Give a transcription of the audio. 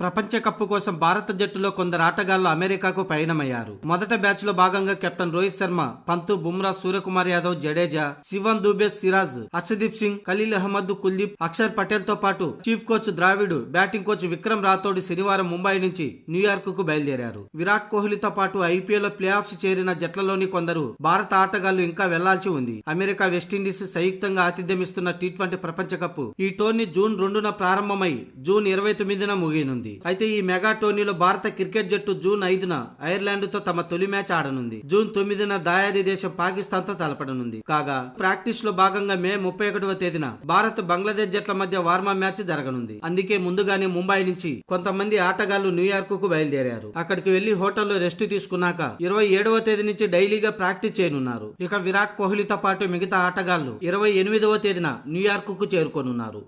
ప్రపంచ కప్ కోసం భారత జట్టులో కొందరు ఆటగాళ్ళు అమెరికాకు పయనమయ్యారు. మొదట బ్యాచ్లో భాగంగా కెప్టెన్ రోహిత్ శర్మ పంతు బుమ్రా సూర్యకుమార్ యాదవ్ జడేజా శివన్ దుబే సిరాజ్ హర్షదీప్ సింగ్ ఖలీల్ అహ్మద్ కుల్దీప్ అక్షర్ పటేల్తో పాటు chief coach Dravid batting coach Vikram Rathore శనివారం ముంబై నుంచి న్యూయార్క్కు బయలుదేరారు. విరాట్ కోహ్లీతో పాటు ఐపీఎల్ ప్లే ఆఫ్స్ చేరిన జట్లలోని కొందరు భారత ఆటగాళ్ళు ఇంకా వెళ్ళాల్సి ఉంది. అమెరికా వెస్టిండీస్ సంయుక్తంగా ఆతిథ్యమిస్తున్న టీ ట్వంటీ ప్రపంచ కప్ ఈ టోర్నీ జూన్ రెండున ప్రారంభమై జూన్ ఇరవై తొమ్మిదిన ముగియనుంది. అయితే ఈ మెగా టోర్నీలో భారత క్రికెట్ జట్టు జూన్ ఐదున ఐర్లాండ్తో తమ తొలి మ్యాచ్ ఆడనుంది. జూన్ తొమ్మిదిన దాయాది దేశం పాకిస్తాన్తో తలపడనుంది. కాగా ప్రాక్టీస్లో భాగంగా మే ముప్పై ఒకటవ తేదీన భారత్ బంగ్లాదేశ్ జట్ల మధ్య వార్మా మ్యాచ్ జరగనుంది. అందుకే ముందుగానే ముంబై నుంచి కొంతమంది ఆటగాళ్ళు న్యూయార్క్కు బయలుదేరారు. అక్కడికి వెళ్ళి హోటల్లో రెస్ట్ తీసుకున్నాక ఇరవై ఏడవ తేదీ నుంచి డైలీగా ప్రాక్టీస్ చేయనున్నారు. ఇక విరాట్ కోహ్లీతో పాటు మిగతా ఆటగాళ్ళు ఇరవై ఎనిమిదవ తేదీన న్యూయార్క్కు చేరుకోనున్నారు.